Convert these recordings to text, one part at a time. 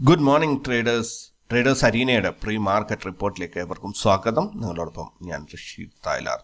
Good morning traders traders അരീനയുടെ pre market റിപ്പോർട്ടിലേക്ക് ഏവർക്കും സ്വാഗതം. നിങ്ങളോടൊപ്പം ഞാൻ റഷീദ് തായ്ലാർ.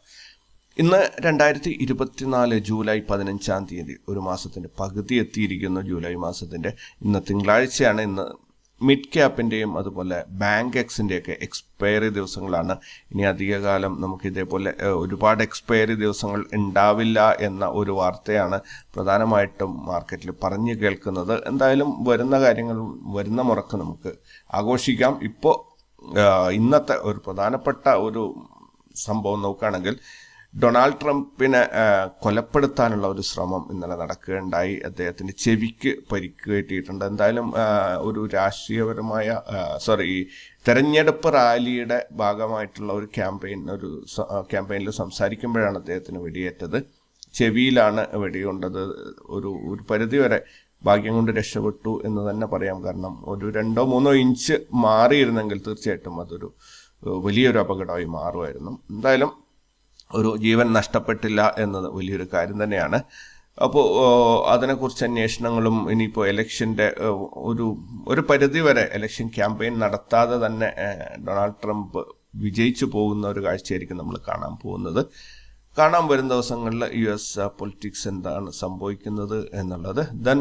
ഇന്ന് രണ്ടായിരത്തി ഇരുപത്തിനാല് ജൂലൈ പതിനഞ്ചാം തീയതി ഒരു മാസത്തിന്റെ പകുതി എത്തിയിരിക്കുന്നു ജൂലൈ മാസത്തിന്റെ. ഇന്ന് തിങ്കളാഴ്ചയാണ് ഇന്ന് മിഡ് ക്യാപ്പിന്റെയും അതുപോലെ ബാങ്ക് എക്സിന്റെയൊക്കെ എക്സ്പയറി ദിവസങ്ങളാണ്. ഇനി അധികകാലം നമുക്ക് ഇതേപോലെ ഒരുപാട് എക്സ്പയറി ദിവസങ്ങൾ ഉണ്ടാവില്ല എന്ന ഒരു വാർത്തയാണ് പ്രധാനമായിട്ടും മാർക്കറ്റിൽ പറഞ്ഞു കേൾക്കുന്നത്. എന്തായാലും വരുന്ന കാര്യങ്ങൾ വരുന്ന മുറക്ക് നമുക്ക് ആഘോഷിക്കാം. ഇപ്പോൾ ഇന്നത്തെ ഒരു പ്രധാനപ്പെട്ട ഒരു സംഭവം നോക്കുകയാണെങ്കിൽ ഡൊണാൾഡ് ട്രംപിനെ കൊലപ്പെടുത്താനുള്ള ഒരു ശ്രമം ഇന്നലെ നടക്കുകയുണ്ടായി. അദ്ദേഹത്തിന്റെ ചെവിക്ക് പരിക്ക് പറ്റിയിട്ടുണ്ട് എന്തായാലും ഒരു രാഷ്ട്രീയപരമായ സോറി തെരഞ്ഞെടുപ്പ് റാലിയുടെ ഭാഗമായിട്ടുള്ള ഒരു ക്യാമ്പയിൻ ഒരു ക്യാമ്പയിനിൽ സംസാരിക്കുമ്പോഴാണ് അദ്ദേഹത്തിന് വെടിയേറ്റത്. ചെവിയിലാണ് വെടികൊണ്ടത്. ഒരു ഒരു പരിധിവരെ ഭാഗ്യം കൊണ്ട് രക്ഷപ്പെട്ടു എന്ന് തന്നെ പറയാം. കാരണം ഒരു രണ്ടോ മൂന്നോ ഇഞ്ച് മാറിയിരുന്നെങ്കിൽ തീർച്ചയായിട്ടും അതൊരു വലിയൊരു അപകടമായി മാറുമായിരുന്നു. എന്തായാലും ഒരു ജീവൻ നഷ്ടപ്പെട്ടില്ല എന്നത് വലിയൊരു കാര്യം തന്നെയാണ്. അപ്പോൾ അതിനെക്കുറിച്ച് അന്വേഷണങ്ങളും ഇനിയിപ്പോൾ ഇലക്ഷന്റെ ഒരു ഒരു പരിധി വരെ ഇലക്ഷൻ ക്യാമ്പയിൻ നടത്താതെ തന്നെ ഡൊണാൾഡ് ട്രംപ് വിജയിച്ചു പോകുന്ന ഒരു കാഴ്ചയായിരിക്കും നമ്മൾ കാണാൻ പോകുന്നത്. കാണാൻ വരും ദിവസങ്ങളിൽ യു എസ് പൊളിറ്റിക്സ് എന്താണ് സംഭവിക്കുന്നത് എന്നുള്ളത്. ദെൻ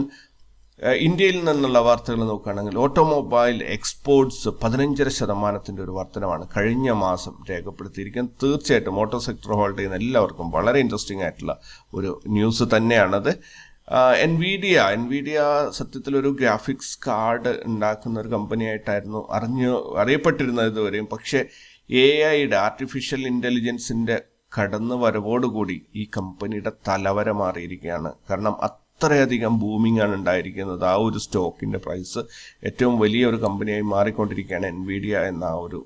ഇന്ത്യയിൽ നിന്നുള്ള വാർത്തകൾ നോക്കുകയാണെങ്കിൽ ഓട്ടോമൊബൈൽ എക്സ്പോർട്സ് പതിനഞ്ചര ശതമാനത്തിന്റെ ഒരു വർധനമാണ് കഴിഞ്ഞ മാസം രേഖപ്പെടുത്തിയിരിക്കുന്നത്. തീർച്ചയായിട്ടും ഓട്ടോ സെക്ടർ ഹോൾഡ് ചെയ്യുന്ന എല്ലാവർക്കും വളരെ ഇൻട്രസ്റ്റിംഗ് ആയിട്ടുള്ള ഒരു ന്യൂസ് തന്നെയാണത്. എൻവിഡിയ എൻവിഡിയ സത്യത്തിൽ ഒരു ഗ്രാഫിക്സ് കാർഡ് ഉണ്ടാക്കുന്ന ഒരു കമ്പനിയായിട്ടായിരുന്നു അറിഞ്ഞു അറിയപ്പെട്ടിരുന്നത് ഇതുവരെയും. പക്ഷേ എ ഐയുടെ ആർട്ടിഫിഷ്യൽ ഇന്റലിജൻസിന്റെ കടന്നു വരവോടുകൂടി ഈ കമ്പനിയുടെ തലവര മാറിയിരിക്കുകയാണ്. കാരണം അത്രയധികം ബൂമിംഗ് ആണ് ഉണ്ടായിരിക്കുന്നത്. ആ ഒരു സ്റ്റോക്കിന്റെ പ്രൈസ് ഏറ്റവും വലിയ ഒരു കമ്പനിയായി മാറിക്കൊണ്ടിരിക്കുകയാണ് എൻവിഡിയ എന്ന ആ ഒരു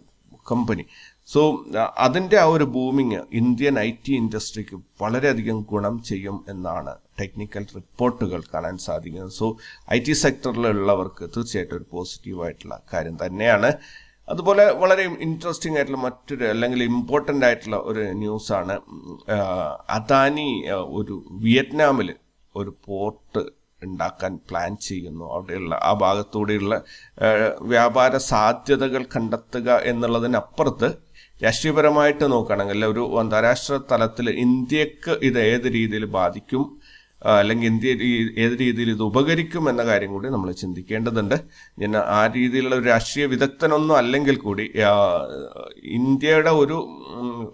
കമ്പനി സോ അതിന്റെ ആ ഒരു ബൂമിങ് ഇന്ത്യൻ ഐ ടി ഇൻഡസ്ട്രിക്ക് വളരെയധികം ഗുണം ചെയ്യും എന്നാണ് ടെക്നിക്കൽ റിപ്പോർട്ടുകൾ കാണാൻ സാധിക്കുന്നത്. സോ ഐ ടി സെക്ടറിലുള്ളവർക്ക് തീർച്ചയായിട്ടും ഒരു പോസിറ്റീവായിട്ടുള്ള കാര്യം തന്നെയാണ്. അതുപോലെ വളരെ ഇൻട്രസ്റ്റിംഗ് ആയിട്ടുള്ള മറ്റൊരു അല്ലെങ്കിൽ ഇമ്പോർട്ടന്റ് ആയിട്ടുള്ള ഒരു ന്യൂസാണ് അദാനി ഒരു വിയറ്റ്നാമിൽ ഒരു പോർട്ട് ഉണ്ടാക്കാൻ പ്ലാൻ ചെയ്യുന്നു. അവിടെയുള്ള ആ ഭാഗത്തൂടെയുള്ള വ്യാപാര സാധ്യതകൾ കണ്ടെത്തുക എന്നുള്ളതിനപ്പുറത്ത് രാഷ്ട്രീയപരമായിട്ട് നോക്കുകയാണെങ്കിൽ ഒരു അന്താരാഷ്ട്ര തലത്തിൽ ഇന്ത്യയ്ക്ക് ഇത് ഏത് രീതിയിൽ ബാധിക്കും അല്ലെങ്കിൽ ഇന്ത്യ ഏത് രീതിയിൽ ഇത് ഉപകരിക്കും എന്ന കാര്യം കൂടി നമ്മൾ ചിന്തിക്കേണ്ടതുണ്ട്. ഞാൻ ആ രീതിയിലുള്ള ഒരു രാഷ്ട്രീയ വിദഗ്ധനൊന്നും അല്ലെങ്കിൽ കൂടി ഇന്ത്യയുടെ ഒരു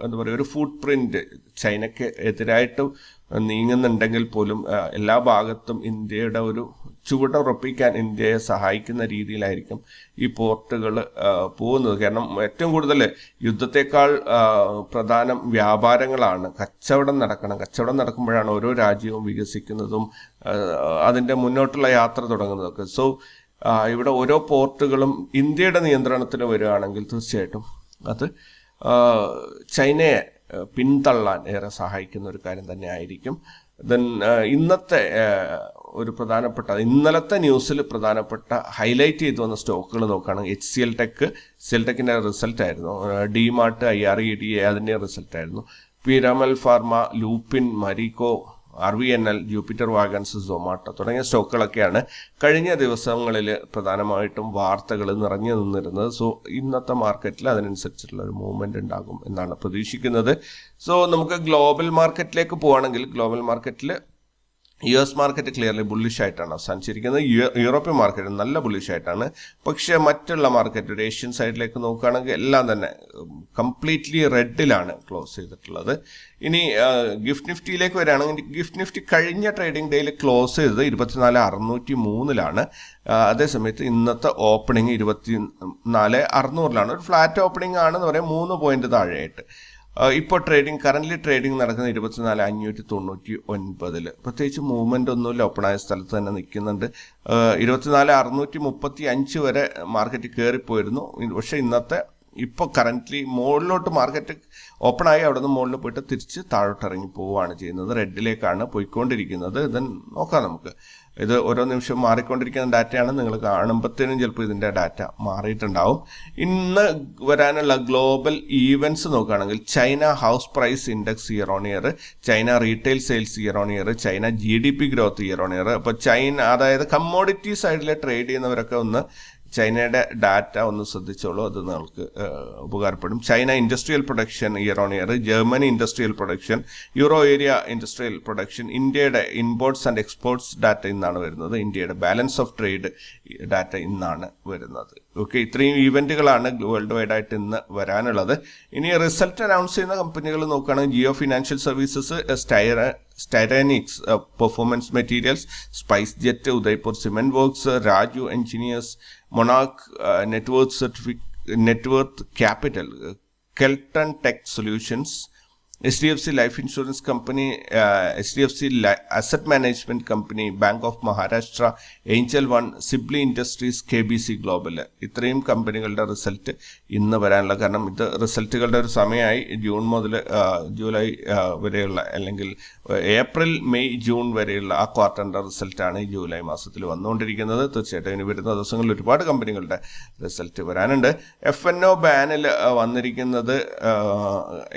എന്താ പറയുക ഒരു ഫുട് പ്രിന്റ് ചൈനയ്ക്ക് എതിരായിട്ട് നീങ്ങുന്നുണ്ടെങ്കിൽ പോലും എല്ലാ ഭാഗത്തും ഇന്ത്യയുടെ ഒരു ചുവടുറപ്പിക്കാൻ ഇന്ത്യയെ സഹായിക്കുന്ന രീതിയിലായിരിക്കും ഈ പോർട്ടുകൾ പോകുന്നത്. കാരണം ഏറ്റവും കൂടുതൽ യുദ്ധത്തെക്കാൾ പ്രധാനം വ്യാപാരങ്ങളാണ്. കച്ചവടം നടക്കണം. കച്ചവടം നടക്കുമ്പോഴാണ് ഓരോ രാജ്യവും വികസിക്കുന്നതും അതിന്റെ മുന്നോട്ടുള്ള യാത്ര തുടങ്ങുന്നതൊക്കെ. സോ ഇവിടെ ഓരോ പോർട്ടുകളും ഇന്ത്യയുടെ നിയന്ത്രണത്തിൽ വരികയാണെങ്കിൽ തീർച്ചയായിട്ടും അത് ചൈനയെ പിന്തള്ളാൻ ഏറെ സഹായിക്കുന്ന ഒരു കാര്യം തന്നെ ആയിരിക്കും ദെൻ ഇന്നത്തെ ഒരു പ്രധാനപ്പെട്ട ഇന്നലത്തെ ന്യൂസിൽ പ്രധാനപ്പെട്ട ഹൈലൈറ്റ് ചെയ്തു വന്ന സ്റ്റോക്കുകൾ നോക്കുകയാണെങ്കിൽ H C L tech C L ടെക്കിന്റെ result ആയിരുന്നു. DMart I R E D A അതിന്റെ റിസൾട്ട് ആയിരുന്നു. Piramal pharma Lupin Marico R V N L Jupiter Wagons Zomato തുടങ്ങിയ സ്റ്റോക്കുകളൊക്കെയാണ് കഴിഞ്ഞ ദിവസങ്ങളിൽ പ്രധാനമായിട്ടും വാർത്തകൾ നിറഞ്ഞു നിന്നിരുന്നത്. സോ ഇന്നത്തെ മാർക്കറ്റിൽ അതിനനുസരിച്ചിട്ടുള്ള ഒരു മൂവ്മെന്റ് ഉണ്ടാകും എന്നാണ് പ്രതീക്ഷിക്കുന്നത്. സോ നമുക്ക് ഗ്ലോബൽ മാർക്കറ്റിലേക്ക് പോവുകയാണെങ്കിൽ ഗ്ലോബൽ മാർക്കറ്റിൽ U S market clearly bullish ആയിട്ടാണ് അവസാനിച്ചിരിക്കുന്നത്. യൂറോപ്യൻ മാർക്കറ്റ് നല്ല ബുള്ളിഷ് ആയിട്ടാണ്. പക്ഷേ മറ്റുള്ള മാർക്കറ്റ് ഒരു ഏഷ്യൻ സൈഡിലേക്ക് നോക്കുകയാണെങ്കിൽ എല്ലാം തന്നെ കംപ്ലീറ്റ്ലി റെഡിലാണ് ക്ലോസ് ചെയ്തിട്ടുള്ളത്. ഇനി ഗിഫ്റ്റ് നിഫ്റ്റിയിലേക്ക് വരികയാണെങ്കിൽ ഗിഫ്റ്റ് നിഫ്റ്റി കഴിഞ്ഞ ട്രേഡിംഗ് ഡേയിൽ ക്ലോസ് ചെയ്തത് ഇരുപത്തിനാല് അറുന്നൂറ്റി മൂന്നിലാണ് അതേസമയത്ത് ഇന്നത്തെ ഓപ്പണിംഗ് ഇരുപത്തി നാല് അറുന്നൂറിലാണ്. ഒരു ഫ്ലാറ്റ് ഓപ്പണിംഗ് ആണെന്ന് പറയാം മൂന്ന് പോയിന്റ് താഴെയായിട്ട്. ഇപ്പോൾ ട്രേഡിംഗ് കറന്റ് ട്രേഡിംഗ് നടക്കുന്ന ഇരുപത്തിനാല് അഞ്ഞൂറ്റി തൊണ്ണൂറ്റി ഒൻപതിൽ പ്രത്യേകിച്ച് മൂവ്മെന്റ് ഒന്നുമില്ല ഓപ്പണായ സ്ഥലത്ത് തന്നെ നിൽക്കുന്നുണ്ട്. ഇരുപത്തിനാല് അറുന്നൂറ്റി മുപ്പത്തി അഞ്ച് വരെ മാർക്കറ്റ് കയറിപ്പോയിരുന്നു. പക്ഷെ ഇന്നത്തെ ഇപ്പോൾ കറന്റ്ലി മുകളിലോട്ട് മാർക്കറ്റ് ഓപ്പൺ ആയി അവിടെ നിന്ന് മുകളിൽ പോയിട്ട് തിരിച്ച് താഴോട്ട് ഇറങ്ങി പോവുകയാണ് ചെയ്യുന്നത്. റെഡിലേക്കാണ് പോയിക്കൊണ്ടിരിക്കുന്നത്. ദെൻ നോക്കാം നമുക്ക്. ഇത് ഓരോ നിമിഷവും മാറിക്കൊണ്ടിരിക്കുന്ന ഡാറ്റയാണ് നിങ്ങൾ കാണുമ്പോഴത്തേനും ചിലപ്പോൾ ഇതിന്റെ ഡാറ്റ മാറിയിട്ടുണ്ടാവും. ഇന്ന് വരാനുള്ള ഗ്ലോബൽ ഈവൻസ് നോക്കുകയാണെങ്കിൽ China house price index year on year China retail sales year on year China G D P growth year on year അപ്പോൾ ചൈന അതായത് കമ്മോഡിറ്റി സൈഡിൽ ട്രേഡ് ചെയ്യുന്നവരൊക്കെ ഒന്ന് ചൈനയുടെ ഡാറ്റ ഒന്ന് ശ്രദ്ധിച്ചോളൂ അത് നിങ്ങൾക്ക് ഉപകാരപ്പെടും. China industrial production year on year Germany industrial production euro area industrial production ഇന്ത്യയുടെ ഇമ്പോർട്ട്സ് ആൻഡ് എക്സ്പോർട്സ് ഡാറ്റ ഇന്നാണ് വരുന്നത്. ഇന്ത്യയുടെ ബാലൻസ് ഓഫ് ട്രേഡ് ഡാറ്റ ഇന്നാണ് വരുന്നത്. ഓക്കെ ഇത്രയും ഇവന്റുകളാണ് വേൾഡ് വൈഡ് ആയിട്ട് ഇന്ന് വരാനുള്ളത്. ഇനി റിസൾട്ട് അനൗൺസ് ചെയ്യുന്ന കമ്പനികൾ നോക്കുകയാണെങ്കിൽ Jio financial services Styranix, uh, Performance Materials, SpiceJet, Udaipur Cement Works, uh, Radio Engineers, Monarch uh, Network Capital, uh, Kelton Tech Solutions, H D F C life insurance company H D F C asset management company bank of Maharashtra angel one Sybly industries K B C global ഇത്രയും കമ്പനികളുടെ result ഇന്ന് വരാനുള്ള കാരണം ഇത് റിസൾട്ടുകളുടെ ഒരു സമയമായി June മുതൽ July വരെയുള്ള അല്ലെങ്കിൽ ഏപ്രിൽ മെയ് ജൂൺ വരെയുള്ള ആ ക്വാർട്ടറിന്റെ റിസൾട്ടാണ് ജൂലൈ മാസത്തിൽ വന്നുകൊണ്ടിരിക്കുന്നത്. തീർച്ചയായിട്ടും ഇനി വരുന്ന ദിവസങ്ങളിൽ ഒരുപാട് കമ്പനികളുടെ റിസൾട്ട് വരാനുണ്ട്. എഫ് എൻ ഒ ബാനിൽ വന്നിരിക്കുന്നത്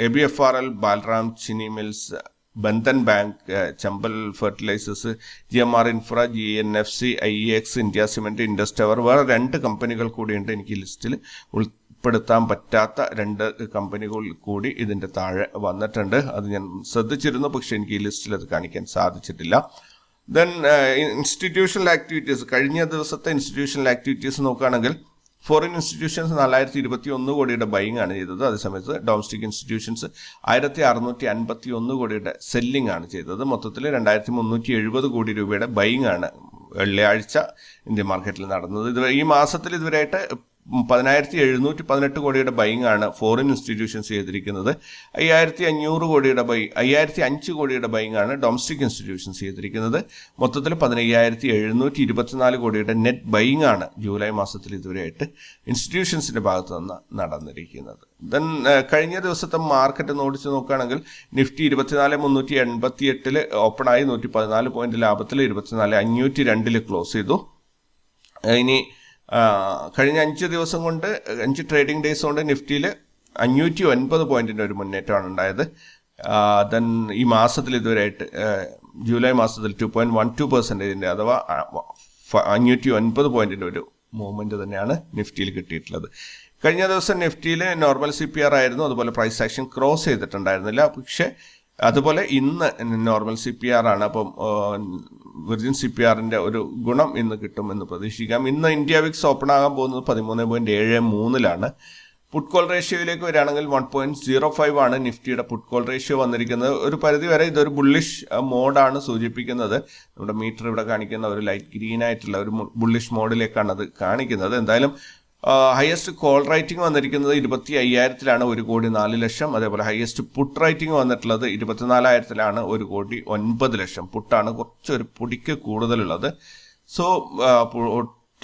A B F R L Balram Chini mills Bandhan bank Chambal fertilisers G M R infra G N F C I X India cement Indus tower വേറെ രണ്ട് കമ്പനികൾ കൂടിയുണ്ട് എനിക്ക് ലിസ്റ്റിൽ ഉൾപ്പെടുത്താൻ പറ്റാത്ത രണ്ട് കമ്പനികൾ കൂടി ഇതിന്റെ താഴെ വന്നിട്ടുണ്ട്. അത് ഞാൻ ശ്രദ്ധിച്ചിരുന്നു പക്ഷെ എനിക്ക് ഈ ലിസ്റ്റിൽ അത് കാണിക്കാൻ സാധിച്ചിട്ടില്ല. Then institutional activities. കഴിഞ്ഞ ദിവസത്തെ ഇൻസ്റ്റിറ്റ്യൂഷണൽ ആക്ടിവിറ്റീസ് നോക്കുകയാണെങ്കിൽ ഫോറിൻ ഇൻസ്റ്റിറ്റ്യൂഷൻസ് നാലായിരത്തി ഇരുപത്തി ഒന്ന് കോടിയുടെ ബൈങ് ആണ് ചെയ്തത്. അതേസമയത്ത് ഡൊമസ്റ്റിക് ഇൻസ്റ്റിറ്റ്യൂഷൻസ് ആയിരത്തി അറുന്നൂറ്റി അൻപത്തി ഒന്ന് കോടിയുടെ സെല്ലിംഗ് ആണ് ചെയ്തത്. മൊത്തത്തിൽ രണ്ടായിരത്തി മുന്നൂറ്റി എഴുപത് കോടി രൂപയുടെ ബൈങ് ആണ് വെള്ളിയാഴ്ച ഇന്ത്യൻ മാർക്കറ്റിൽ നടന്നത്. ഇത് ഈ മാസത്തിൽ ഇതുവരെയായിട്ട് പതിനായിരത്തി എഴുന്നൂറ്റി പതിനെട്ട് കോടിയുടെ ബൈങ് ആണ് ഫോറിൻ ഇൻസ്റ്റിറ്റ്യൂഷൻസ് ചെയ്തിരിക്കുന്നത്. അയ്യായിരത്തി അഞ്ഞൂറ് കോടിയുടെ ബൈ അയ്യായിരത്തി അഞ്ച് കോടിയുടെ ബൈങ് ആണ് ഡൊമസ്റ്റിക് ഇൻസ്റ്റിറ്റ്യൂഷൻസ് ചെയ്തിരിക്കുന്നത്. മൊത്തത്തിൽ പതിനയ്യായിരത്തി എഴുന്നൂറ്റി ഇരുപത്തിനാല് കോടിയുടെ നെറ്റ് ബൈങ് ആണ് ജൂലൈ മാസത്തിൽ ഇതുവരെയായിട്ട് ഇൻസ്റ്റിറ്റ്യൂഷൻസിന്റെ ഭാഗത്തു നിന്ന് നടന്നിരിക്കുന്നത്. ദെൻ കഴിഞ്ഞ ദിവസത്തെ മാർക്കറ്റ് നോടിച്ച് നോക്കുകയാണെങ്കിൽ നിഫ്റ്റി ഇരുപത്തിനാല് മുന്നൂറ്റി എൺപത്തി എട്ടിൽ ഓപ്പണായി നൂറ്റി പതിനാല് പോയിന്റ് ലാഭത്തിൽ ഇരുപത്തിനാല് അഞ്ഞൂറ്റി രണ്ടിൽ ക്ലോസ് ചെയ്തു. ഇനി കഴിഞ്ഞ അഞ്ച് ദിവസം കൊണ്ട് അഞ്ച് ട്രേഡിംഗ് ഡേയ്സ് കൊണ്ട് നിഫ്റ്റിയിൽ അഞ്ഞൂറ്റി ഒൻപത് പോയിന്റിന്റെ ഒരു മുന്നേറ്റമാണ് ഉണ്ടായത്. ദെൻ ഈ മാസത്തിൽ ഇതുവരെയായിട്ട് ജൂലൈ മാസത്തിൽ ടു പോയിന്റ് വൺ ടു പെർസെന്റേജിന്റെ അഥവാ അഞ്ഞൂറ്റി ഒൻപത് പോയിന്റിന്റെ ഒരു മൂവ്മെന്റ് തന്നെയാണ് നിഫ്റ്റിയിൽ കിട്ടിയിട്ടുള്ളത്. കഴിഞ്ഞ ദിവസം നിഫ്റ്റിയിൽ നോർമൽ സി പി ആർ ആയിരുന്നു അതുപോലെ പ്രൈസ് ആക്ഷൻ ക്രോസ് ചെയ്തിട്ടുണ്ടായിരുന്നില്ല. പക്ഷേ അതുപോലെ ഇന്ന് നോർമൽ സി പി ആർ ആണ്. അപ്പം വിർജിൻ സി പി ആറിന്റെ ഒരു ഗുണം ഇന്ന് കിട്ടുമെന്ന് പ്രതീക്ഷിക്കാം. ഇന്ന് ഇന്ത്യ വിക്സ് ഓപ്പൺ ആകാൻ പോകുന്നത് പതിമൂന്ന് പോയിന്റ് ഏഴ് മൂന്നിലാണ്. പുട്ട് കോൾ റേഷ്യോയിലേക്ക് വരികയാണെങ്കിൽ വൺ പോയിന്റ് സീറോ ഫൈവ് ആണ് നിഫ്റ്റിയുടെ പുട്ട് കോൾ റേഷ്യോ വന്നിരിക്കുന്നത്. ഒരു പരിധി വരെ ഇതൊരു ബുള്ളിഷ് മോഡാണ് സൂചിപ്പിക്കുന്നത്. നമ്മുടെ മീറ്റർ ഇവിടെ കാണിക്കുന്ന ഒരു ലൈറ്റ് ഗ്രീൻ ആയിട്ടുള്ള ഒരു ബുള്ളിഷ് മോഡിലേക്കാണ് അത് കാണിക്കുന്നത്. എന്തായാലും ഹയസ്റ്റ് കോൾ റൈറ്റിംഗ് വന്നിരിക്കുന്നത് ഇരുപത്തി അയ്യായിരത്തിലാണ് ഒരു കോടി നാല് ലക്ഷം. അതേപോലെ ഹയസ്റ്റ് പുട്ട് റൈറ്റിംഗ് വന്നിട്ടുള്ളത് ഇരുപത്തിനാലായിരത്തിലാണ് ഒരു കോടി ഒൻപത് ലക്ഷം. പുട്ടാണ് കുറച്ചൊരു പൊടിക്ക് കൂടുതലുള്ളത്. സോ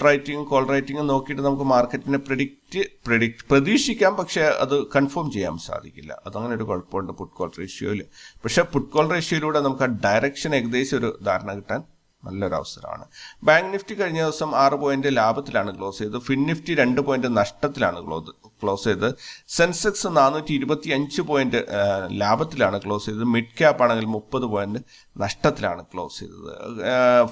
റൈറ്റിംഗ് കോൾ റൈറ്റിംഗ് നോക്കിയിട്ട് നമുക്ക് മാർക്കറ്റിനെ പ്രിഡിക്റ്റ് പ്രിഡിക്റ്റ് പ്രതീക്ഷിക്കാം. പക്ഷേ അത് കൺഫേം ചെയ്യാൻ സാധിക്കില്ല. അതങ്ങനെ ഒരു കുഴപ്പമുണ്ട് പുട്ട് കോൾ റേഷ്യോയിൽ പക്ഷേ പുട്ട് കോൾ റേഷ്യോയിലൂടെ നമുക്ക് ആ ഡയറക്ഷൻ ഏകദേശം ഒരു ധാരണ കിട്ടാൻ നല്ലൊരു അവസരമാണ് ബാങ്ക് നിഫ്റ്റി കഴിഞ്ഞ ദിവസം ആറ് പോയിന്റ് ലാഭത്തിലാണ് ക്ലോസ് ചെയ്തത്. ഫിൻ നിഫ്റ്റി രണ്ട് പോയിന്റ് നഷ്ടത്തിലാണ് ക്ലോസ് ക്ലോസ് ചെയ്തത്. സെൻസെക്സ് നാനൂറ്റി ഇരുപത്തി അഞ്ച് പോയിന്റ് ലാഭത്തിലാണ് ക്ലോസ് ചെയ്തത്. മിഡ് ക്യാപ്പ് ആണെങ്കിൽ മുപ്പത് പോയിന്റ് നഷ്ടത്തിലാണ് ക്ലോസ് ചെയ്തത്.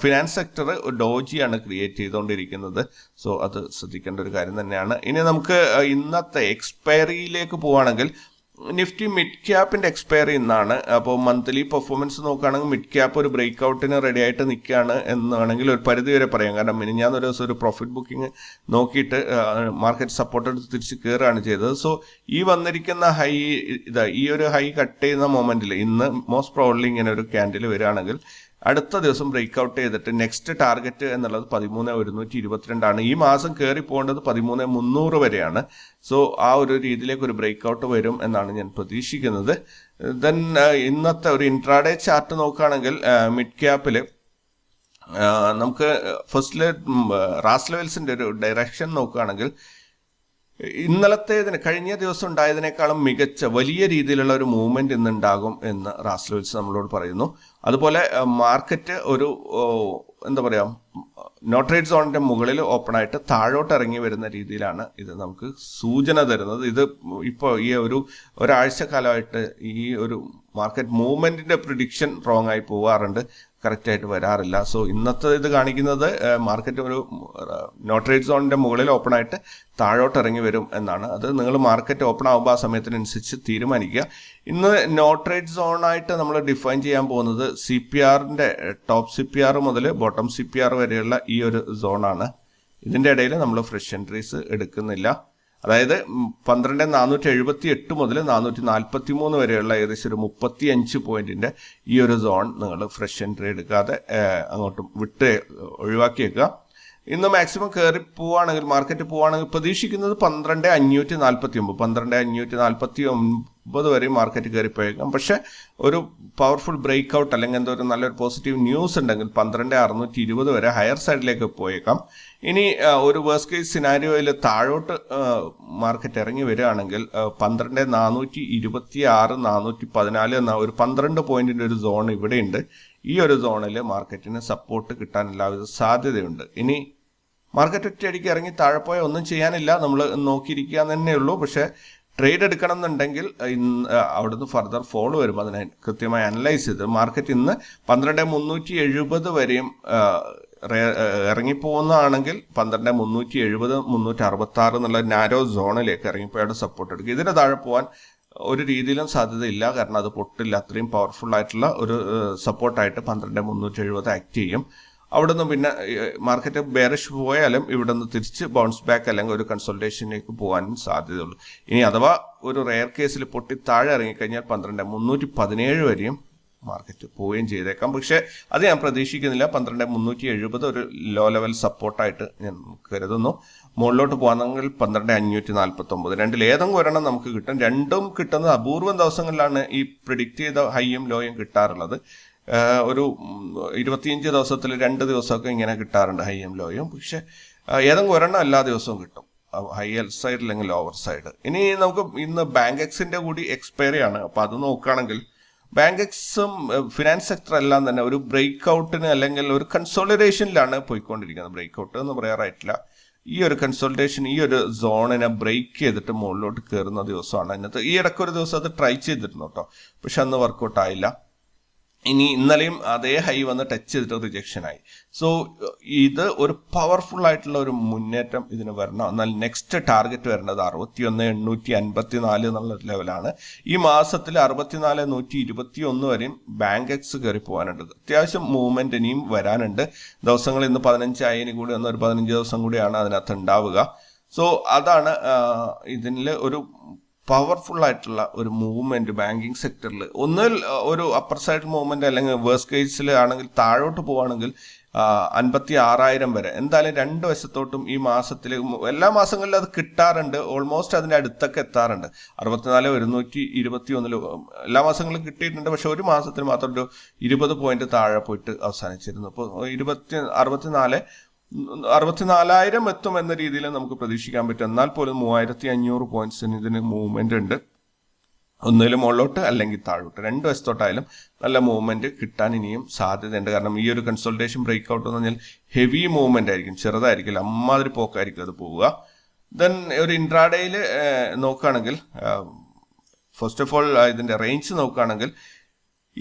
ഫിനാൻസ് സെക്ടർ ഡോജിയാണ് ക്രിയേറ്റ് ചെയ്തുകൊണ്ടിരിക്കുന്നത് സോ അത് ശ്രദ്ധിക്കേണ്ട ഒരു കാര്യം തന്നെയാണ്. ഇനി നമുക്ക് ഇന്നത്തെ എക്സ്പയറിയിലേക്ക് പോവുകയാണെങ്കിൽ നിഫ്റ്റി മിഡ് ക്യാപ്പിന്റെ എക്സ്പയറി ഇന്നാണ്. അപ്പോൾ മന്ത്ലി പെർഫോമൻസ് നോക്കുകയാണെങ്കിൽ മിഡ് ക്യാപ്പ് ഒരു ബ്രേക്ക് ഔട്ടിന് റെഡി ആയിട്ട് നിൽക്കുകയാണ് എന്നാണെങ്കിൽ ഒരു പരിധി വരെ പറയാം. കാരണം മിനി ഞാൻ ഒരു ദിവസം ഒരു പ്രോഫിറ്റ് ബുക്കിംഗ് നോക്കിയിട്ട് മാർക്കറ്റ് സപ്പോർട്ട് എടുത്ത് തിരിച്ച് കയറുകയാണ് ചെയ്തത്. സോ ഈ വന്നിരിക്കുന്ന ഹൈ ഇതാ ഈ ഒരു ഹൈ കട്ട് ചെയ്യുന്ന മൊമെന്റിൽ ഇന്ന് മോസ്റ്റ് പ്രോബ്ലി ഇങ്ങനെ ഒരു ക്യാൻഡിൽ വരികയാണെങ്കിൽ അടുത്ത ദിവസം ബ്രേക്ക് ഔട്ട് ചെയ്തിട്ട് നെക്സ്റ്റ് ടാർഗറ്റ് എന്നുള്ളത് പതിമൂന്ന് ഒരുന്നൂറ്റി ഇരുപത്തിരണ്ടാണ് ഈ മാസം കയറി പോകേണ്ടത് പതിമൂന്ന് മുന്നൂറ് വരെയാണ്. സോ ആ ഒരു രീതിയിലേക്ക് ഒരു ബ്രേക്ക് ഔട്ട് വരും എന്നാണ് ഞാൻ പ്രതീക്ഷിക്കുന്നത്. ദെൻ ഇന്നത്തെ ഒരു ഇൻട്രാഡേ ചാർട്ട് നോക്കുകയാണെങ്കിൽ മിഡ് ക്യാപ്പിൽ നമുക്ക് ഫസ്റ്റിൽ റാസ് ലെവൽസിന്റെ ഒരു ഡയറക്ഷൻ നോക്കുകയാണെങ്കിൽ ഇന്നലത്തേതിന് കഴിഞ്ഞ ദിവസം ഉണ്ടായതിനേക്കാളും മികച്ച വലിയ രീതിയിലുള്ള ഒരു മൂവ്മെന്റ് ഇന്ന് ഉണ്ടാകും എന്ന് റാസ്ലോയിസ് നമ്മളോട് പറയുന്നു. അതുപോലെ മാർക്കറ്റ് ഒരു എന്താ പറയാ നോട്രേറ്റ് സോണിന്റെ മുകളിൽ ഓപ്പൺ ആയിട്ട് താഴോട്ട് ഇറങ്ങി വരുന്ന രീതിയിലാണ് ഇത് നമുക്ക് സൂചന തരുന്നത്. ഇത് ഇപ്പോൾ ഈ ഒരു ഒരാഴ്ച കാലമായിട്ട് ഈ ഒരു മാർക്കറ്റ് മൂവ്മെന്റിന്റെ പ്രിഡിക്ഷൻ റോങ് ആയി പോവാറുണ്ട്. കറക്റ്റായിട്ട് വരാറില്ല. സോ ഇന്നത്തെ ഇത് കാണിക്കുന്നത് മാർക്കറ്റ് ഒരു നോട്ട്രേറ്റ് സോണിന്റെ മുകളിൽ ഓപ്പൺ ആയിട്ട് താഴോട്ട് ഇറങ്ങി വരും എന്നാണ്. അത് നിങ്ങൾ മാർക്കറ്റ് ഓപ്പൺ ആകുമ്പോൾ ആ സമയത്തിനനുസരിച്ച് തീരുമാനിക്കുക. ഇന്ന് നോട്ട്രേറ്റ് സോണായിട്ട് നമ്മൾ ഡിഫൈൻ ചെയ്യാൻ പോകുന്നത് സി പി ആറിന്റെ ടോപ്പ് സി പി ആർ മുതൽ ബോട്ടം സി പി ആർ വരെയുള്ള ഈ ഒരു സോണാണ്. ഇതിന്റെ ഇടയിൽ നമ്മൾ ഫ്രഷ് എൻട്രീസ് എടുക്കുന്നില്ല. അതായത് പന്ത്രണ്ട് നാനൂറ്റി എഴുപത്തി എട്ട് മുതൽ നാനൂറ്റി നാൽപ്പത്തി മൂന്ന് വരെയുള്ള ഏകദേശം ഒരു മുപ്പത്തി അഞ്ച് പോയിന്റിന്റെ ഈ ഒരു സോൺ നിങ്ങൾ ഫ്രഷ് എൻട്രി എടുക്കാതെ അങ്ങോട്ടും വിട്ട് ഒഴിവാക്കി വെക്കുക ഇന്ന് മാക്സിമം കയറി പോവുകയാണെങ്കിൽ മാർക്കറ്റ് പോവുകയാണെങ്കിൽ പ്രതീക്ഷിക്കുന്നത് പന്ത്രണ്ട് അഞ്ഞൂറ്റി നാൽപ്പത്തി ഒമ്പത് പന്ത്രണ്ട് അഞ്ഞൂറ്റി നാൽപ്പത്തി ഒമ്പത് വരെ മാർക്കറ്റ് കയറി പോയേക്കാം പക്ഷെ ഒരു പവർഫുൾ ബ്രേക്ക് ഔട്ട് അല്ലെങ്കിൽ എന്തോ ഒരു നല്ലൊരു പോസിറ്റീവ് ന്യൂസ് ഉണ്ടെങ്കിൽ പന്ത്രണ്ട് അറുന്നൂറ്റി ഇരുപത് വരെ ഹയർ സൈഡിലേക്ക് പോയേക്കാം. ഇനി ഒരു വേഴ്സ് കേസ് സിനാരിയോയിൽ താഴോട്ട് മാർക്കറ്റ് ഇറങ്ങി വരികയാണെങ്കിൽ പന്ത്രണ്ട് നാനൂറ്റി ഇരുപത്തി ആറ് നാനൂറ്റി പതിനാല് എന്ന ഒരു പന്ത്രണ്ട് പോയിന്റിന്റെ ഒരു സോൺ ഇവിടെയുണ്ട്. ഈ ഒരു സോണിൽ മാർക്കറ്റിന് സപ്പോർട്ട് കിട്ടാൻ സാധ്യതയുണ്ട്. ഇനി മാർക്കറ്റ് ഒറ്റയടിക്ക് ഇറങ്ങി താഴെ പോയാൽ ഒന്നും ചെയ്യാനില്ല. നമ്മൾ നോക്കിയിരിക്കുക തന്നെ ഉള്ളൂ. പക്ഷേ ട്രേഡ് എടുക്കണം എന്നുണ്ടെങ്കിൽ ഇന്ന് അവിടുന്ന് ഫർദർ ഫോൾ വരും. അതിനെ കൃത്യമായി അനലൈസ് ചെയ്ത് മാർക്കറ്റ് ഇന്ന് പന്ത്രണ്ട് മുന്നൂറ്റി എഴുപത് വരെയും ഇറങ്ങിപ്പോകുന്നതാണെങ്കിൽ പന്ത്രണ്ട് മുന്നൂറ്റി എഴുപത് മുന്നൂറ്റി അറുപത്തി ആറ് എന്നുള്ള നാരോ സോണിലേക്ക് ഇറങ്ങിപ്പോയാൽ സപ്പോർട്ട് എടുക്കും ഇതിന് താഴെ പോകാൻ ഒരു രീതിയിലും സാധ്യതയില്ല. കാരണം അത് പൊട്ടില്ല. അത്രയും പവർഫുൾ ആയിട്ടുള്ള ഒരു സപ്പോർട്ടായിട്ട് പന്ത്രണ്ട് മുന്നൂറ്റി എഴുപത് ആക്ട് ചെയ്യും. അവിടെ നിന്ന് പിന്നെ മാർക്കറ്റ് ബേറിഷ് പോയാലും ഇവിടെ നിന്ന് തിരിച്ച് ബൗൺസ് ബാക്ക് അല്ലെങ്കിൽ ഒരു കൺസൾട്ടേഷനിലേക്ക് പോകാനും സാധ്യതയുള്ളൂ. ഇനി അഥവാ ഒരു റെയർ കേസിൽ പൊട്ടി താഴെ ഇറങ്ങിക്കഴിഞ്ഞാൽ പന്ത്രണ്ട് മുന്നൂറ്റി പതിനേഴ് വരെയും മാർക്കറ്റ് പോവുകയും ചെയ്തേക്കാം. പക്ഷേ അത് ഞാൻ പ്രതീക്ഷിക്കുന്നില്ല. പന്ത്രണ്ട് മുന്നൂറ്റി എഴുപത് ഒരു ലോ ലെവൽ സപ്പോർട്ടായിട്ട് ഞാൻ കരുതുന്നു. മുകളിലോട്ട് പോകാമെങ്കിൽ പന്ത്രണ്ട് അഞ്ഞൂറ്റി നാൽപ്പത്തി ഒമ്പത് രണ്ടിൽ ഏതെങ്കിലും ഒരെണ്ണം നമുക്ക് കിട്ടും. രണ്ടും കിട്ടുന്നത് അപൂർവം ദിവസങ്ങളിലാണ് ഈ പ്രിഡിക്റ്റ് ചെയ്ത ഹൈയും ലോയും കിട്ടാറുള്ളത്. ഒരു ഇരുപത്തിയഞ്ച് ദിവസത്തിൽ രണ്ട് ദിവസമൊക്കെ ഇങ്ങനെ കിട്ടാറുണ്ട് ഹൈയും ലോയും പക്ഷെ ഏതെങ്കിലും ഒരെണ്ണം എല്ലാ ദിവസവും കിട്ടും. ഹൈ സൈഡ് അല്ലെങ്കിൽ ലോവർ സൈഡ് ഇനി നമുക്ക് ഇന്ന് ബാങ്ക് എക്സിന്റെ കൂടി എക്സ്പയറി ആണ്. അപ്പൊ അത് നോക്കുകയാണെങ്കിൽ ബാങ്ക് എക്സും ഫിനാൻസ് സെക്ടർ എല്ലാം തന്നെ ഒരു ബ്രേക്ക് ഔട്ടിന് അല്ലെങ്കിൽ ഒരു കൺസോളിഡേഷനിലാണ് പോയിക്കൊണ്ടിരിക്കുന്നത്. ബ്രേക്ക് ഔട്ട് എന്ന് പറയാറായിട്ടില്ല. ഈ ഒരു കൺസോൾട്ടേഷൻ ഈ ഒരു സോണിനെ ബ്രേക്ക് ചെയ്തിട്ട് മുകളിലോട്ട് കയറുന്ന ദിവസമാണ്. അതിനകത്ത് ഈ ഇടയ്ക്ക് ഒരു ദിവസം അത് ട്രൈ ചെയ്തിരുന്നു കേട്ടോ. പക്ഷെ അന്ന് വർക്കൗട്ട് ആയില്ല. ഇനി ഇന്നലെയും അതേ ഹൈ വന്ന് ടച്ച് ചെയ്തിട്ട് റിജക്ഷൻ ആയി. സോ ഇത് ഒരു പവർഫുൾ ആയിട്ടുള്ള ഒരു മുന്നേറ്റം ഇതിന് വരണം. എന്നാൽ നെക്സ്റ്റ് ടാർഗറ്റ് വരേണ്ടത് അറുപത്തി ഒന്ന് എണ്ണൂറ്റി അൻപത്തി നാല് എന്നുള്ള ലെവലാണ് ഈ മാസത്തിൽ അറുപത്തിനാല് നൂറ്റി ഇരുപത്തി ഒന്ന് വരെയും ബാങ്ക് എക്സ് കയറി പോകാനുണ്ട്. അത്യാവശ്യം മൂവ്മെന്റ് ഇനിയും വരാനുണ്ട്. ദിവസങ്ങൾ ഇന്ന് പതിനഞ്ചായതിന് കൂടി ഒന്ന് ഒരു പതിനഞ്ച് ദിവസം കൂടിയാണ് അതിനകത്ത് ഉണ്ടാവുക. സോ അതാണ് ഇതിൽ ഒരു പവർഫുൾ ആയിട്ടുള്ള ഒരു മൂവ്മെന്റ് ബാങ്കിങ് സെക്ടറിൽ ഒന്നിൽ ഒരു അപ്പർ സൈഡ് മൂവ്മെന്റ് അല്ലെങ്കിൽ വേഴ്സ് കേസിൽ ആണെങ്കിൽ താഴോട്ട് പോവാണെങ്കിൽ അൻപത്തി ആറായിരം വരെ. എന്തായാലും രണ്ട് വശത്തോട്ടും ഈ മാസത്തിൽ എല്ലാ മാസങ്ങളിലും അത് കിട്ടാറുണ്ട്. ഓൾമോസ്റ്റ് അതിന്റെ അടുത്തൊക്കെ എത്താറുണ്ട്. അറുപത്തിനാല് ഒരുന്നൂറ്റി ഇരുപത്തി ഒന്നിൽ എല്ലാ മാസങ്ങളിലും കിട്ടിയിട്ടുണ്ട്. പക്ഷെ ഒരു മാസത്തിൽ മാത്രം ഒരു ഇരുപത് പോയിന്റ് താഴെ പോയിട്ട് അവസാനിച്ചിരുന്നു. അപ്പോൾ ഇരുപത്തി അറുപത്തിനാല് അറുപത്തിനാലായിരം എത്തും എന്ന രീതിയിൽ നമുക്ക് പ്രതീക്ഷിക്കാൻ പറ്റും. എന്നാൽ പോലും മൂവായിരത്തി അഞ്ഞൂറ് പോയിന്റ്സിന് ഇതിന് മൂവ്മെന്റ് ഉണ്ട്. ഒന്നിലും മുകളിലോട്ട് അല്ലെങ്കിൽ താഴോട്ട്. രണ്ട് വശത്തോട്ടായാലും നല്ല മൂവ്മെന്റ് കിട്ടാൻ ഇനിയും സാധ്യതയുണ്ട്. കാരണം ഈ ഒരു കൺസൾട്ടേഷൻ ബ്രേക്ക് ഔട്ട് എന്ന് പറഞ്ഞാൽ ഹെവി മൂവ്മെന്റ് ആയിരിക്കും. ചെറുതായിരിക്കില്ല. അമ്മാതിരി പോക്കായിരിക്കും അത് പോവുക. ദെൻ ഒരു ഇൻട്രാഡേയിൽ നോക്കുകയാണെങ്കിൽ ഫസ്റ്റ് ഓഫ് ഓൾ ഇതിന്റെ റേഞ്ച് നോക്കുകയാണെങ്കിൽ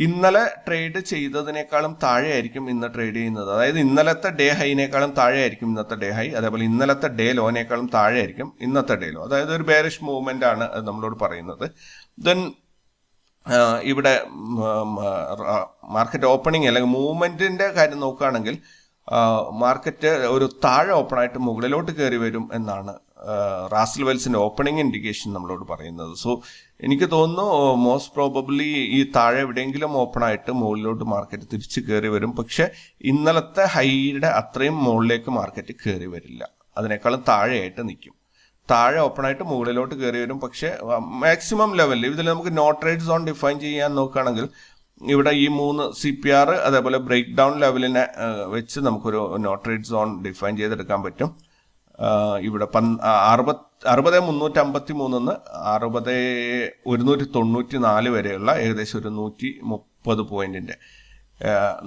ഇന്നലെ ട്രേഡ് ചെയ്തതിനേക്കാളും താഴെയായിരിക്കും ഇന്ന് ട്രേഡ് ചെയ്യുന്നത്. അതായത് ഇന്നലത്തെ ഡേ ഹൈനേക്കാളും താഴെയായിരിക്കും ഇന്നത്തെ ഡേ ഹൈ അതേപോലെ ഇന്നലത്തെ ഡേ ലോനേക്കാളും താഴെയായിരിക്കും ഇന്നത്തെ ഡേ ലോ അതായത് ഒരു ബേറിഷ് മൂവ്മെന്റ് ആണ് നമ്മളോട് പറയുന്നത്. ദെൻ ഇവിടെ മാർക്കറ്റ് ഓപ്പണിംഗ് അല്ലെങ്കിൽ മൂവ്മെന്റിന്റെ കാര്യം നോക്കുകയാണെങ്കിൽ മാർക്കറ്റ് ഒരു താഴെ ഓപ്പൺ ആയിട്ട് മുകളിലോട്ട് കയറി വരും എന്നാണ് റാസൽ വെൽസിന്റെ ഓപ്പണിംഗ് ഇൻഡിക്കേഷൻ നമ്മളോട് പറയുന്നത്. സോ എനിക്ക് തോന്നുന്നു മോസ്റ്റ് പ്രോബബ്ലി ഈ താഴെ എവിടെയെങ്കിലും ഓപ്പൺ ആയിട്ട് മുകളിലോട്ട് മാർക്കറ്റ് തിരിച്ചു കയറി വരും. പക്ഷെ ഇന്നലത്തെ ഹൈയുടെ അത്രയും മുകളിലേക്ക് മാർക്കറ്റ് കയറി വരില്ല. അതിനേക്കാളും താഴെയായിട്ട് നിൽക്കും. താഴെ ഓപ്പൺ ആയിട്ട് മുകളിലോട്ട് കയറി വരും. പക്ഷെ മാക്സിമം ലെവലിൽ ഇതിൽ നമുക്ക് നോട്ട് റേറ്റ് സോൺ ഡിഫൈൻ ചെയ്യാൻ നോക്കുകയാണെങ്കിൽ ഇവിടെ ഈ മൂന്ന് സി പി ആർ അതേപോലെ ബ്രേക്ക് ഡൗൺ ലെവലിനെ വെച്ച് നമുക്കൊരു നോട്ട് റേറ്റ് സോൺ ഡിഫൈൻ ചെയ്തെടുക്കാൻ പറ്റും. ഇവിടെ പന്ത് അറുപത് അറുപത് മുന്നൂറ്റി അമ്പത്തി മൂന്നിന്ന് അറുപത് ഒരുന്നൂറ്റി തൊണ്ണൂറ്റി നാല് വരെയുള്ള ഏകദേശം ഒരു നൂറ്റി മുപ്പത് പോയിന്റിന്റെ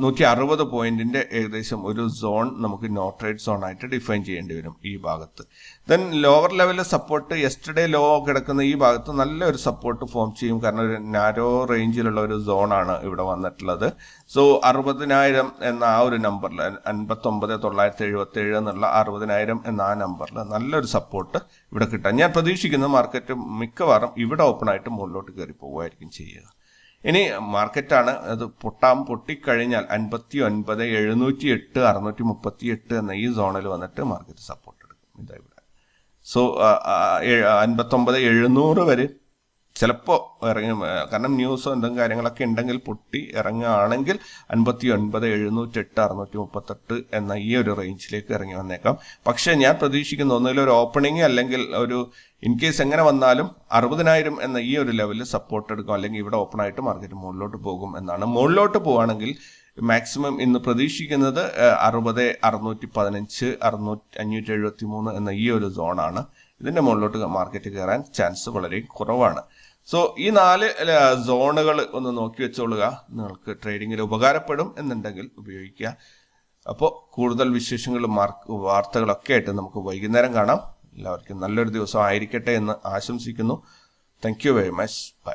നൂറ്റി അറുപത് പോയിന്റിന്റെ ഏകദേശം ഒരു സോൺ നമുക്ക് നോ ട്രേഡ് സോൺ ആയിട്ട് ഡിഫൈൻ ചെയ്യേണ്ടി വരും ഈ ഭാഗത്ത്. ദെൻ ലോവർ ലെവലിലെ സപ്പോർട്ട് യെസ്റ്റർഡേ ലോ കിടക്കുന്ന ഈ ഭാഗത്ത് നല്ലൊരു സപ്പോർട്ട് ഫോം ചെയ്യും. കാരണം ഒരു നാരോ റേഞ്ചിലുള്ള ഒരു സോണാണ് ഇവിടെ വന്നിട്ടുള്ളത്. സോ അറുപതിനായിരം എന്ന ആ ഒരു നമ്പറിൽ അൻപത്തൊമ്പത് തൊള്ളായിരത്തി എഴുപത്തി ഏഴ് എന്നുള്ള അറുപതിനായിരം എന്ന ആ നമ്പറിൽ നല്ലൊരു സപ്പോർട്ട് ഇവിടെ കിട്ടാൻ. ഞാൻ പ്രതീക്ഷിക്കുന്ന മാർക്കറ്റ് മിക്കവാറും ഇവിടെ ഓപ്പൺ ആയിട്ട് മുകളിലോട്ട് കയറി പോകുമായിരിക്കും ചെയ്യുക. ഇനി മാർക്കറ്റാണ്. അത് പൊട്ടാൻ പൊട്ടിക്കഴിഞ്ഞാൽ അൻപത്തി ഒൻപത് എഴുന്നൂറ്റി എട്ട് അറുന്നൂറ്റി മുപ്പത്തി എട്ട് എന്ന ഈ സോണിൽ വന്നിട്ട് മാർക്കറ്റ് സപ്പോർട്ട് എടുക്കും. ഇതാ ഇവിടെ. സോ അൻപത്തൊമ്പത് എഴുന്നൂറ് വരെ ചിലപ്പോൾ ഇറങ്ങി കാരണം ന്യൂസോ എന്തെങ്കിലും കാര്യങ്ങളൊക്കെ ഉണ്ടെങ്കിൽ പൊട്ടി ഇറങ്ങുകയാണെങ്കിൽ അൻപത്തി ഒൻപത് എഴുന്നൂറ്റെട്ട് അറുന്നൂറ്റി മുപ്പത്തെട്ട് എന്ന ഈ ഒരു റേഞ്ചിലേക്ക് ഇറങ്ങി വന്നേക്കാം. പക്ഷേ ഞാൻ പ്രതീക്ഷിക്കുന്ന ഒന്നുകിൽ ഒരു ഓപ്പണിംഗ് അല്ലെങ്കിൽ ഒരു ഇൻ കേസ് എങ്ങനെ വന്നാലും അറുപതിനായിരം എന്ന ഈ ഒരു ലെവലിൽ സപ്പോർട്ട് എടുക്കും. അല്ലെങ്കിൽ ഇവിടെ ഓപ്പൺ ആയിട്ട് മാർക്കറ്റ് മുകളിലോട്ട് പോകും എന്നാണ്. മുകളിലോട്ട് പോവുകയാണെങ്കിൽ മാക്സിമം ഇന്ന് പ്രതീക്ഷിക്കുന്നത് അറുപത് അറുന്നൂറ്റി പതിനഞ്ച് അറുന്നൂറ്റി അഞ്ഞൂറ്റി എഴുപത്തി മൂന്ന് എന്ന ഈ ഒരു സോണാണ് ഇതിന്റെ മുകളിലോട്ട് മാർക്കറ്റ് കയറാൻ ചാൻസ് വളരെ കുറവാണ്. സോ ഈ നാല് സോണുകൾ ഒന്ന് നോക്കി വെച്ചോളുക. നിങ്ങൾക്ക് ട്രേഡിങ്ങിൽ ഉപകാരപ്പെടും എന്നുണ്ടെങ്കിൽ ഉപയോഗിക്കുക. അപ്പോൾ കൂടുതൽ വിശേഷങ്ങളും വാർത്തകളൊക്കെ ആയിട്ട് നമുക്ക് വൈകുന്നേരം കാണാം. എല്ലാവർക്കും നല്ലൊരു ദിവസം ആയിരിക്കട്ടെ എന്ന് ആശംസിക്കുന്നു. Thank you very much bye